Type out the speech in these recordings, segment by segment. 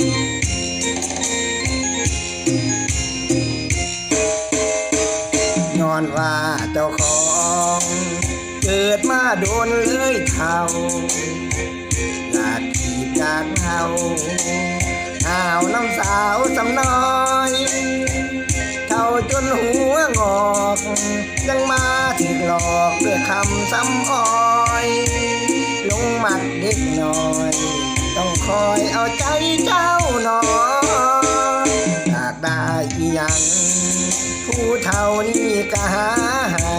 ย้อนว่าเจ้าของเกิดมาโดนเลยเท่าอยากขีดอยากเฮาหาวน้ำสาวสำน้อยเท่าจนหัวงอกยังมาถึงหลอกด้วยคำซ้ำอ้อยลงหมัดเด็กน้อย ต้องคอยเอาใจเจ้า ผู้เท่านี้ก็หาให้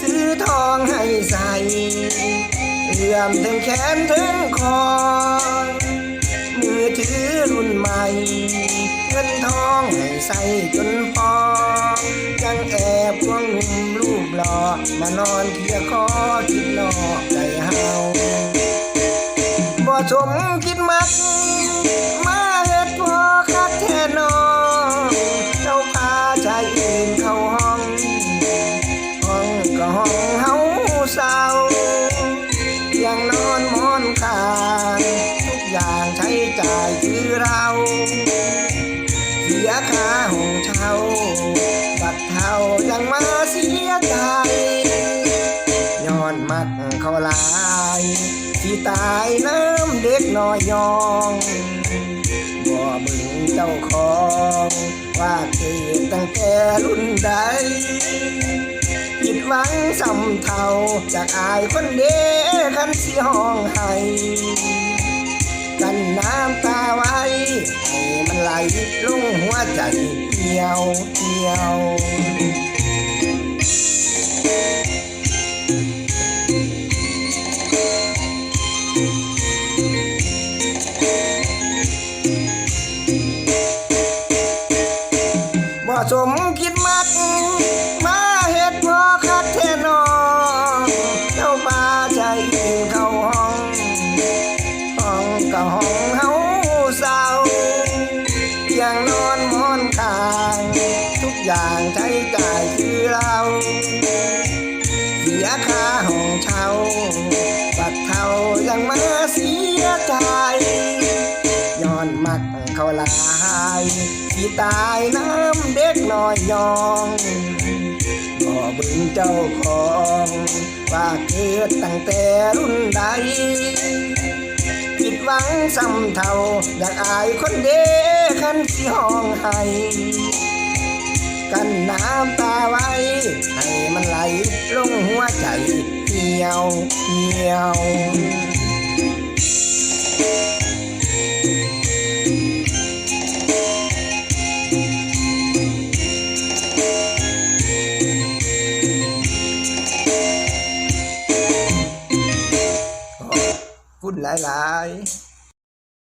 ซื้อทองให้ใส่เอื้อมถึงแขนถึงคอ มือถือรุ่นใหม่เงินทองให้ใส่จนพอ ยังแอบวงหนุ่มรูปหล่อมานอนเทียคอคิดนอกใจเฮาบ่สมคิดมัก เท่ายังมาเสียใจย้อนมักเขาลายที่ตายน้ำเด็กน้อยยองบ่บึงเจ้าของ ว่าเกิดตั้งแต่รุ่นใดผิดหวังสำเทาจากอายคนเด้คันสิห้องให้กันน้ำตา ให้มันไหลลงหัวใจเหี่ยวเหี่ยวบ่สมคิดมัก มาเฮ็ดพอคักแท้นอเจ้าป่าใจอื่นเข้าห้องห้องก็ห้องเฮาายคือเราเสียค่าห้องเช่าบัดเท่ายังมาเสียใจย้อนมักเขาหลายที่ตายน้ำเด็กน้อยยองก็บึงเจ้าของว่าเกิดตั้งแต่รุ่นใดผิดหวังซ้ำเท่าอยากอายคนเด้คันที่ห้องให้ กันน้ำตาไว้ ให้มันไหลลงหัวใจเหี่ยวเหี่ยวฝุ่นหลาย ๆ